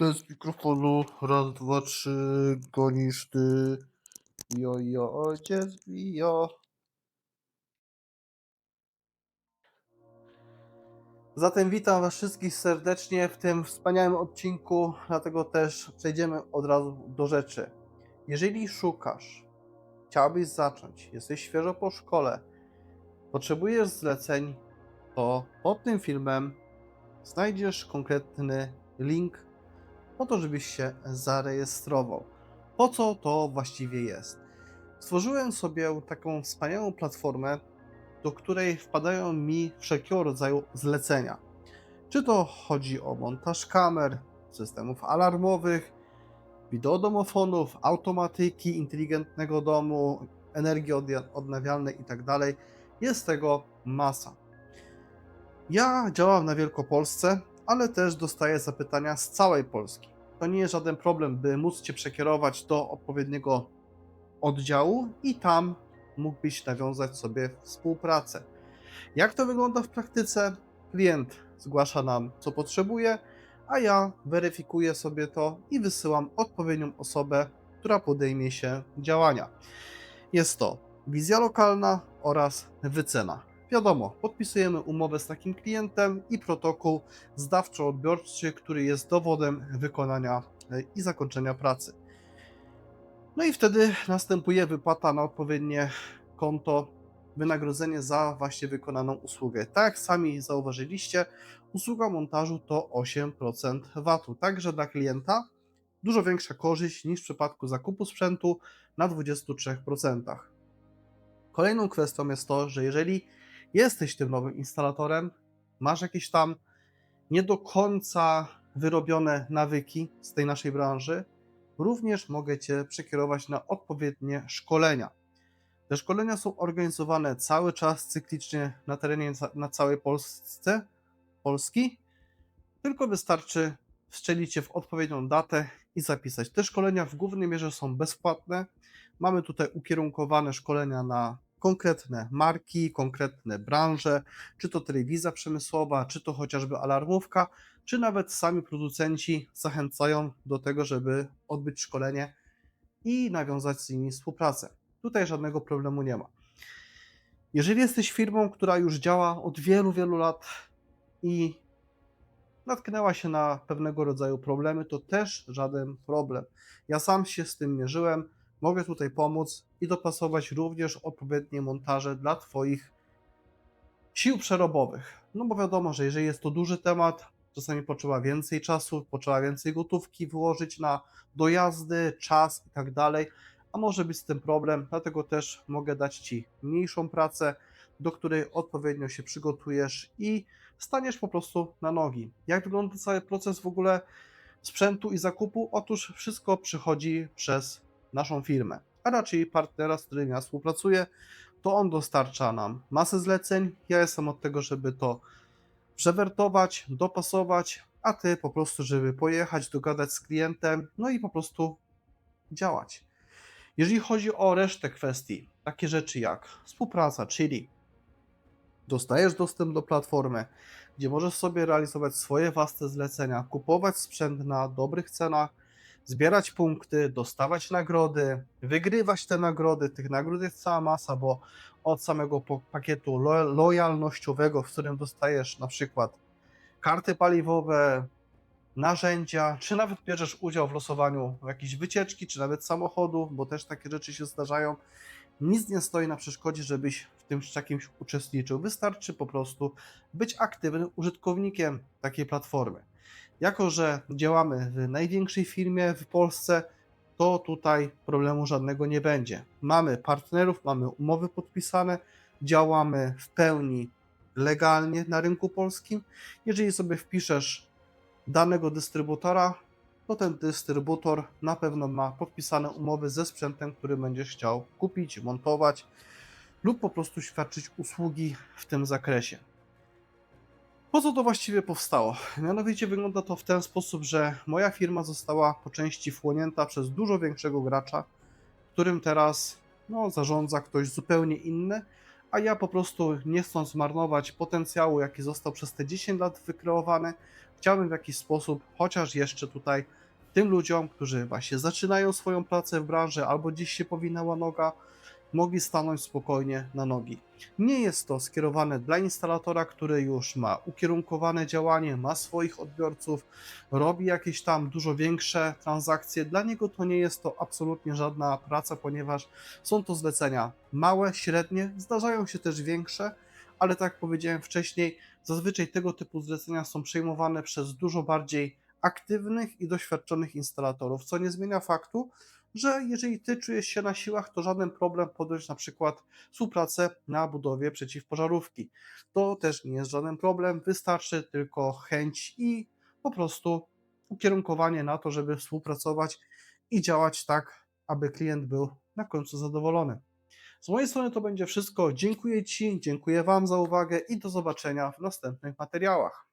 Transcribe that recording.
Test mikrofonu, raz, dwa, trzy, gonisz ty. Jo, jo, ojciec, jo. Zatem witam Was wszystkich serdecznie w tym wspaniałym odcinku, dlatego też przejdziemy od razu do rzeczy. Jeżeli szukasz, chciałbyś zacząć, jesteś świeżo po szkole, potrzebujesz zleceń, to pod tym filmem znajdziesz konkretny link po to, żebyś się zarejestrował. Po co to właściwie jest? Stworzyłem sobie taką wspaniałą platformę, do której wpadają mi wszelkiego rodzaju zlecenia. Czy to chodzi o montaż kamer, systemów alarmowych, wideodomofonów, automatyki, inteligentnego domu, energii odnawialnej itd. Jest tego masa. Ja działam na Wielkopolsce, ale też dostaję zapytania z całej Polski. To nie jest żaden problem, by móc Cię przekierować do odpowiedniego oddziału i tam mógłbyś nawiązać sobie współpracę. Jak to wygląda w praktyce? Klient zgłasza nam, co potrzebuje, a ja weryfikuję sobie to i wysyłam odpowiednią osobę, która podejmie się działania. Jest to wizja lokalna oraz wycena. Wiadomo, podpisujemy umowę z takim klientem i protokół zdawczo-odbiorczy, który jest dowodem wykonania e, i zakończenia pracy. No i wtedy następuje wypłata na odpowiednie konto, wynagrodzenie za właśnie wykonaną usługę. Tak jak sami zauważyliście, usługa montażu to 8% VAT-u, także dla klienta dużo większa korzyść niż w przypadku zakupu sprzętu na 23%. Kolejną kwestią jest to, że jeżeli jesteś tym nowym instalatorem, masz jakieś tam nie do końca wyrobione nawyki z tej naszej branży, również mogę Cię przekierować na odpowiednie szkolenia. Te szkolenia są organizowane cały czas cyklicznie na terenie na całej Polsce, Polski, tylko wystarczy wstrzelić się w odpowiednią datę i zapisać. Te szkolenia w głównej mierze są bezpłatne. Mamy tutaj ukierunkowane szkolenia na konkretne marki, konkretne branże, czy to telewizja przemysłowa, czy to chociażby alarmówka, czy nawet sami producenci zachęcają do tego, żeby odbyć szkolenie i nawiązać z nimi współpracę. Tutaj żadnego problemu nie ma. Jeżeli jesteś firmą, która już działa od wielu, wielu lat i natknęła się na pewnego rodzaju problemy, to też żaden problem. Ja sam się z tym mierzyłem, mogę tutaj pomóc i dopasować również odpowiednie montaże dla Twoich sił przerobowych. No bo wiadomo, że jeżeli jest to duży temat, czasami potrzeba więcej czasu, potrzeba więcej gotówki wyłożyć na dojazdy, czas i tak dalej, a może być z tym problem, dlatego też mogę dać Ci mniejszą pracę, do której odpowiednio się przygotujesz i staniesz po prostu na nogi. Jak wygląda cały proces w ogóle sprzętu i zakupu? Otóż wszystko przychodzi przez naszą firmę, a raczej partnera, z którym ja współpracuję, to on dostarcza nam masę zleceń. Ja jestem od tego, żeby to przewertować, dopasować, a ty po prostu, żeby pojechać, dogadać z klientem, no i po prostu działać. Jeżeli chodzi o resztę kwestii, takie rzeczy jak współpraca, czyli dostajesz dostęp do platformy, gdzie możesz sobie realizować swoje własne zlecenia, kupować sprzęt na dobrych cenach, zbierać punkty, dostawać nagrody, wygrywać te nagrody. Tych nagród jest cała masa, bo od samego pakietu lo- lojalnościowego, w którym dostajesz na przykład karty paliwowe, narzędzia, czy nawet bierzesz udział w losowaniu jakiejś wycieczki, czy nawet samochodu, bo też takie rzeczy się zdarzają. Nic nie stoi na przeszkodzie, żebyś w tym czymś uczestniczył. Wystarczy po prostu być aktywnym użytkownikiem takiej platformy. Jako, że działamy w największej firmie w Polsce, to tutaj problemu żadnego nie będzie. Mamy partnerów, mamy umowy podpisane, działamy w pełni legalnie na rynku polskim. Jeżeli sobie wpiszesz danego dystrybutora, to ten dystrybutor na pewno ma podpisane umowy ze sprzętem, który będziesz chciał kupić, montować lub po prostu świadczyć usługi w tym zakresie. Po co to właściwie powstało? Mianowicie wygląda to w ten sposób, że moja firma została po części wchłonięta przez dużo większego gracza, którym teraz no, zarządza ktoś zupełnie inny, a ja po prostu nie chcąc marnować potencjału, jaki został przez te 10 lat wykreowany, chciałbym w jakiś sposób, chociaż jeszcze tutaj tym ludziom, którzy właśnie zaczynają swoją pracę w branży albo dziś się powinęła noga, mogli stanąć spokojnie na nogi. Nie jest to skierowane dla instalatora, który już ma ukierunkowane działanie, ma swoich odbiorców, robi jakieś tam dużo większe transakcje. Dla niego to nie jest to absolutnie żadna praca, ponieważ są to zlecenia małe, średnie, zdarzają się też większe, ale tak jak powiedziałem wcześniej, zazwyczaj tego typu zlecenia są przejmowane przez dużo bardziej aktywnych i doświadczonych instalatorów, co nie zmienia faktu, że jeżeli ty czujesz się na siłach, to żaden problem podjąć na przykład współpracę na budowie przeciwpożarówki. To też nie jest żaden problem, wystarczy tylko chęć i po prostu ukierunkowanie na to, żeby współpracować i działać tak, aby klient był na końcu zadowolony. Z mojej strony to będzie wszystko. Dziękuję Ci, dziękuję Wam za uwagę i do zobaczenia w następnych materiałach.